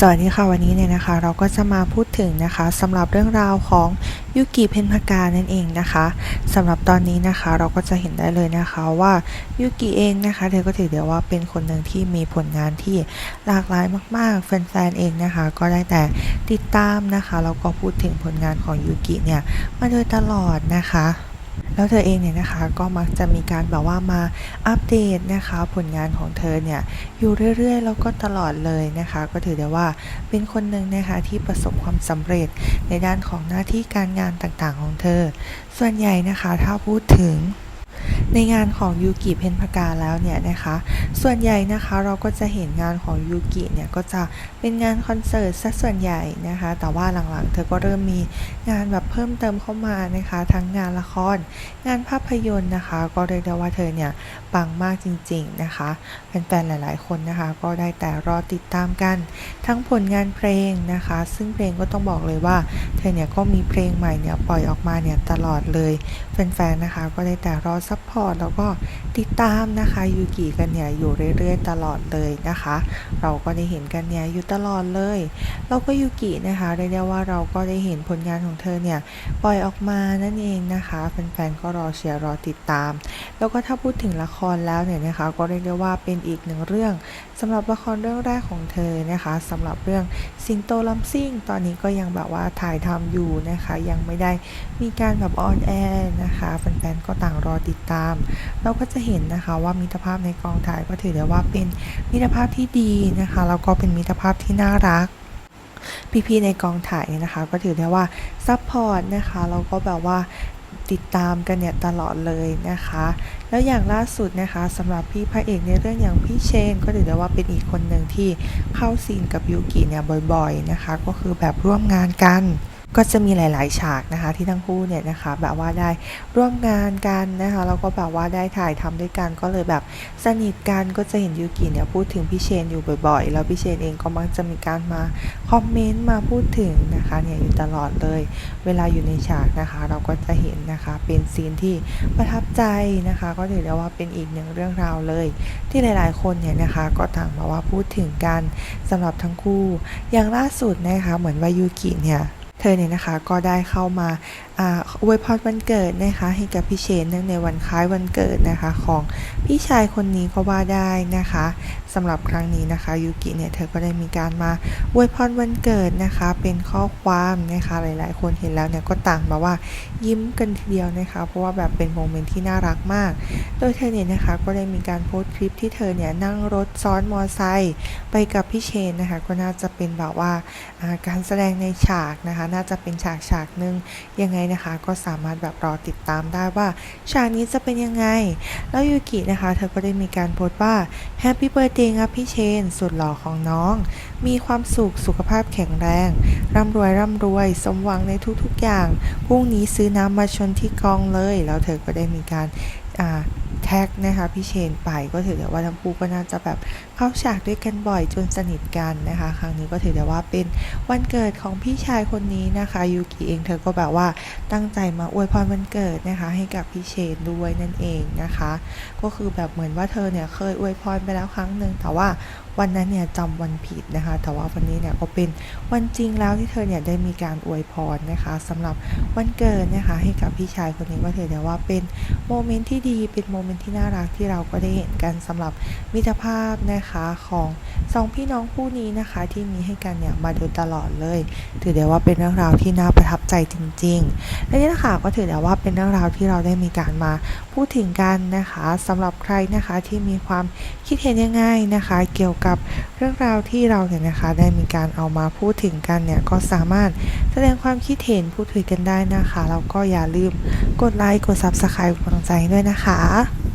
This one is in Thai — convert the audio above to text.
สวัสดีค่ะวันนี้เนี่ยนะคะ เราก็จะมาพูดถึงนะคะสำหรับเรื่องราวของยุกิเพนพกานั่นเองนะคะสำหรับตอนนี้นะคะเราก็จะเห็นได้เลยนะคะว่ายุกิเองนะคะเธอก็ถือเดียวว่าเป็นคนหนึ่งที่มีผลงานที่หลากหลายมาก ๆ แฟนๆเองนะคะ ก็ได้แต่ติดตามนะคะแล้วก็พูดถึงผลงานของยุกิเนี่ยมาโดยตลอดนะคะ แล้วเธอเองเนี่ยนะคะก็มักจะมีการแบบว่ามาอัปเดตนะคะผลงานของเธอเนี่ยอยู่เรื่อยๆ แล้วก็ตลอดเลยนะคะ ก็ถือได้ว่าเป็นคนหนึ่งนะคะที่ประสบความสำเร็จในด้านของหน้าที่การงานต่างๆของเธอ ส่วนใหญ่นะคะถ้าพูดถึงในงานของยูกิเพนพกาแล้วเนี่ยนะคะ ส่วนใหญ่นะคะเราก็จะเห็นงานของยูกิเนี่ยก็จะเป็นงานคอนเสิร์ตซะส่วนใหญ่นะคะ แต่ว่าหลังๆ เธอก็เริ่มมีงานแบบเพิ่มเติมเข้ามานะคะ ทั้งงานละคร งานภาพยนตร์นะคะ ก็เรียกได้ว่าเธอเนี่ยปังมากจริง ๆนะคะแฟนๆหลาย ๆ คนนะคะ ก็ได้แต่รอติดตามกัน ทั้งผลงานเพลงนะคะ ซึ่งเพลงก็ต้องบอกเลยว่าเธอเนี่ยก็มีเพลงใหม่เนี่ยปล่อยออกมาเนี่ยตลอดเลยแฟนๆนะคะ ก็ได้แต่รอซัพพอร์ตแล้วก็ติดตามนะคะยูกิกันเนี่ยอยู่เรื่อยๆ ตลอดเลยนะคะ เราก็ได้เห็นกันเนี่ยอยู่ตลอดเลย เราก็ยูกินะคะเรียกได้ว่าเราก็ได้เห็นผลงานของเธอเนี่ยปล่อยออกมานั่นเองนะคะแฟนๆก็รอเชียร์รอติดตาม แล้วก็ถ้าพูดถึงละครแล้วเนี่ยนะคะ ก็เรียกได้ว่าเป็นอีกหนึ่งเรื่องสำหรับละครเรื่องแรกของเธอนะคะสำหรับเรื่องสิงโตลำซิ่ง ตอนนี้ก็ยังแบบว่าถ่ายทำอยู่นะคะ ยังไม่ได้มีการแบบออนแอร์นะคะแฟนๆก็ต่างรอติดตามเราก็จะเห็นนะคะว่ามิตรภาพในกองถ่ายก็ถือได้ว่าเป็นมิตรภาพที่ดีนะคะแล้วก็เป็นมิตรภาพที่น่ารักพี่ๆในกองถ่ายเนี่ยนะคะ ก็ถือได้ว่าซัพพอร์ตนะคะแล้วก็แบบว่าติดตามกันเนี่ยตลอดเลยนะคะ แล้วอย่างล่าสุดนะคะสำหรับพี่พระเอกในเรื่องอย่างพี่เชน ก็ถือได้ว่าเป็นอีกคนหนึ่งที่เข้าซีนกับยูกิเนี่ยบ่อยๆนะคะ ก็คือแบบร่วมงานกัน ก็จะมีหลาย ๆ ฉากนะคะที่ทั้งคู่เนี่ยนะคะแบบว่าได้ร่วมงานกันนะคะแล้วก็แบบว่าได้ถ่ายทำด้วยกันก็เลยแบบสนิทกันก็จะเห็นยูกิเนี่ยพูดถึงพี่เชนอยู่บ่อย ๆ แล้วพี่เชนเองก็มักจะมีการมาคอมเมนต์มาพูดถึงนะคะเนี่ยอยู่ตลอดเลย เวลาอยู่ในฉากนะคะ เราก็จะเห็นนะคะเป็นซีนที่ประทับใจนะคะ ก็ถือได้ว่าเป็นอีกหนึ่งเรื่องราวเลย ที่หลาย ๆ คนเนี่ยนะคะก็ต่างมาว่าพูดถึงกันสำหรับทั้งคู่ อย่างล่าสุดนะคะเหมือนว่ายูกิเนี่ย ธอเนี่ยนะคะก็ได้เข้ามา อวยพรวันเกิดนะคะให้กับพี่เชนเนื่องในวันคล้ายวันเกิดนะคะของพี่ชายคนนี้ก็ว่าได้นะคะสำหรับครั้งนี้นะคะยูกิเนี่ยเธอก็ได้มีการมาอวยพรวันเกิดนะคะเป็นข้อความนะคะหลาย ๆ คนเห็นแล้วเนี่ยก็ต่างแบบว่ายิ้มกันทีเดียวนะคะเพราะว่าแบบเป็นโมเมนต์ที่น่ารักมาก โดยเธอเนี่ยนะคะก็ได้มีการโพสต์คลิปที่เธอเนี่ยนั่งรถซ้อนมอไซค์ไปกับพี่เชนนะคะก็น่าจะเป็นแบบว่าการแสดงในฉากนะคะน่าจะเป็นฉากฉากหนึ่งยังไงนะคะ ก็สามารถแบบรอติดตามได้ว่าฉากนี้จะเป็นยังไง แล้วยูกินะคะ เธอก็ได้มีการโพสต์ว่า Happy Birthday ครับพี่เชน สุดหล่อของน้อง มีความสุขสุขภาพแข็งแรง ร่ำรวยร่ำรวย สมหวังในทุกๆอย่างพรุ่งนี้ซื้อน้ำมาชนที่กองเลย แล้วเธอก็ได้มีการ แท็กนะคะพี่เชนไปก็ถือได้ว่าทั้งคู่ก็น่าจะแบบเข้าฉากด้วยกันบ่อยจนสนิทกันนะคะ ครั้งนี้ก็ถือได้ว่าเป็นวันเกิดของพี่ชายคนนี้นะคะยูกิเองเธอก็แบบว่าตั้งใจมาอวยพรวันเกิดนะคะ ให้กับพี่เชนด้วยนั่นเองนะคะ ก็คือแบบเหมือนว่าเธอเนี่ยเคยอวยพรไปแล้วครั้งหนึ่งแต่ว่าวันนั้นเนี่ยจำวันผิดนะคะ แต่ว่าวันนี้เนี่ยก็เป็นวันจริงแล้วที่เธอเนี่ยได้มีการอวยพรนะคะสำหรับวันเกิดนะคะ ให้กับพี่ชายคนนี้ก็ถือได้ว่าเป็นโมเมนต์ที่ดีเป็นโมเมนต์ที่น่ารักที่เราก็ได้เห็นกันสำหรับมิตรภาพนะคะของสองพี่น้องคู่นี้นะคะที่มีให้กันเนี่ยมาโดยตลอดเลย ถือได้ว่าเป็นเรื่องราวที่น่าประทับใจจริงๆและนี่นะคะก็ถือได้ว่าเป็นเรื่องราวที่เราได้มีการมาพูดถึงกันนะคะสำหรับใครนะคะที่มีความคิดเห็นยังไงนะคะ เกี่ยวกับเรื่องราวที่เราเนี่ยนะคะได้มีการเอามาพูดถึงกันเนี่ยก็สามารถแสดงความคิดเห็นพูดคุยกันได้นะคะแล้วก็อย่าลืมกดไลค์กด Subscribe กำลังใจด้วยนะคะ